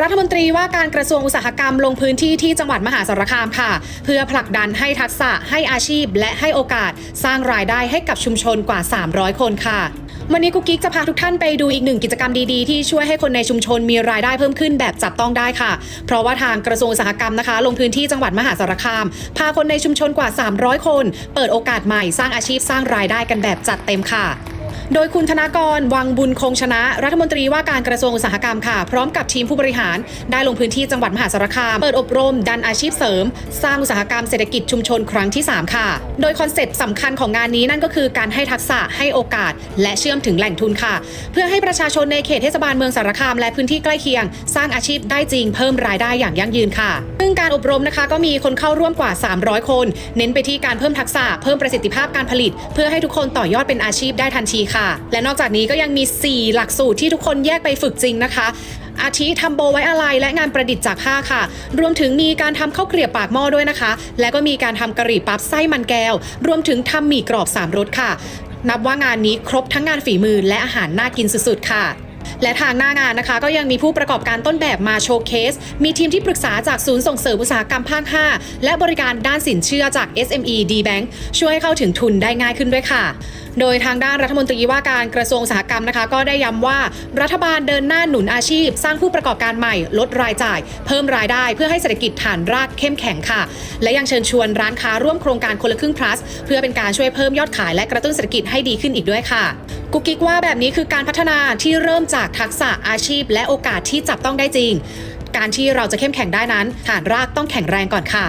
รัฐมนตรีว่าการกระทรวงอุตสาหกรรมลงพื้นที่ที่จังหวัดมหาสารคามค่ะ เพื่อผลักดันให้ทักษะให้อาชีพ และให้โอกาสสร้างรายได้ให้กับชุมชนกว่า 300 คนค่ะวันนี้กุ๊กกิ๊กจะพาทุกท่านไปดูอีกหนึ่งกิจกรรมดีๆ ที่ช่วยให้คนในชุมชนมีรายได้เพิ่มขึ้นแบบจับต้องได้ค่ะ เพราะว่าทางกระทรวงอุตสาหกรรมนะคะ ลงพื้นที่จังหวัดมหาสารคาม พาคนในชุมชนกว่า 300 คน เปิดโอกาสใหม่สร้างอาชีพสร้างรายได้กันแบบจัดเต็มค่ะ โดยคุณธนากรวังบุญคงชนะ รัฐมนตรีว่าการกระทรวงอุตสาหกรรมค่ะ พร้อมกับทีมผู้บริหารได้ลงพื้นที่จังหวัดมหาสารคาม เปิดอบรม ดันอาชีพเสริม สร้างอุตสาหกรรมเศรษฐกิจชุมชนครั้งที่ 3 ค่ะ โดยคอนเซ็ปต์สำคัญของงานนี้นั่นก็คือการให้ทักษะให้โอกาส และเชื่อมถึงแหล่งทุนค่ะ เพื่อให้ประชาชนในเขตเทศบาลเมืองสารคาม และพื้นที่ใกล้เคียง สร้างอาชีพได้จริงเพิ่มรายได้อย่างยั่งยืนค่ะ ซึ่งการอบรมนะคะก็มีคนเข้าร่วมกว่า 300 คน เน้นไปที่การเพิ่มทักษะเพิ่มประสิทธิภาพการผลิต เพื่อให้ทุกคนต่อยอดเป็นอาชีพได้ทันทีค่ะและนอกจากนี้ก็ยังมี 4 หลักสูตรที่ทุกคนแยกไปฝึกจริงนะคะอาทิทำโบไว้อะไรและงานประดิษฐ์จากผ้าค่ะ รวมถึงมีการทำข้าวเกลียบปากหม้อด้วยนะคะ และก็มีการทำกะหรี่ปั๊บไส้มันแก้ว รวมถึงทำหมี่กรอบสามรสค่ะ นับว่างานนี้ครบทั้งงานฝีมือและอาหารน่ากินสุดๆค่ะ และทางหน้างานนะคะก็ยังมีผู้ประกอบการต้นแบบมาโชว์เคส มีทีมที่ปรึกษาจากศูนย์ส่งเสริมอุตสาหกรรมภาค 5 และบริการด้านสินเชื่อจาก SME D Bank ช่วยให้เข้าถึงทุนได้ง่ายขึ้นด้วยค่ะ โดยทางด้านรัฐมนตรีว่าการกระทรวงอุตสาหกรรมนะคะ ก็ได้ย้ำว่ารัฐบาลเดินหน้าหนุนอาชีพ สร้างผู้ประกอบการใหม่ ลดรายจ่าย เพิ่มรายได้เพื่อให้เศรษฐกิจฐานรากเข้มแข็งค่ะ และยังเชิญชวนร้านค้าร่วมโครงการคนละครึ่ง plus เพื่อเป็นการช่วยเพิ่มยอดขายและกระตุ้นเศรษฐกิจให้ดีขึ้นอีกด้วยค่ะ กุ๊กกิ๊กว่าแบบนี้คือการพัฒนาที่เริ่มจากทักษะอาชีพ และโอกาสที่จับต้องได้จริง การที่เราจะเข้มแข็งได้นั้น ฐานรากต้องแข็งแรงก่อนค่ะ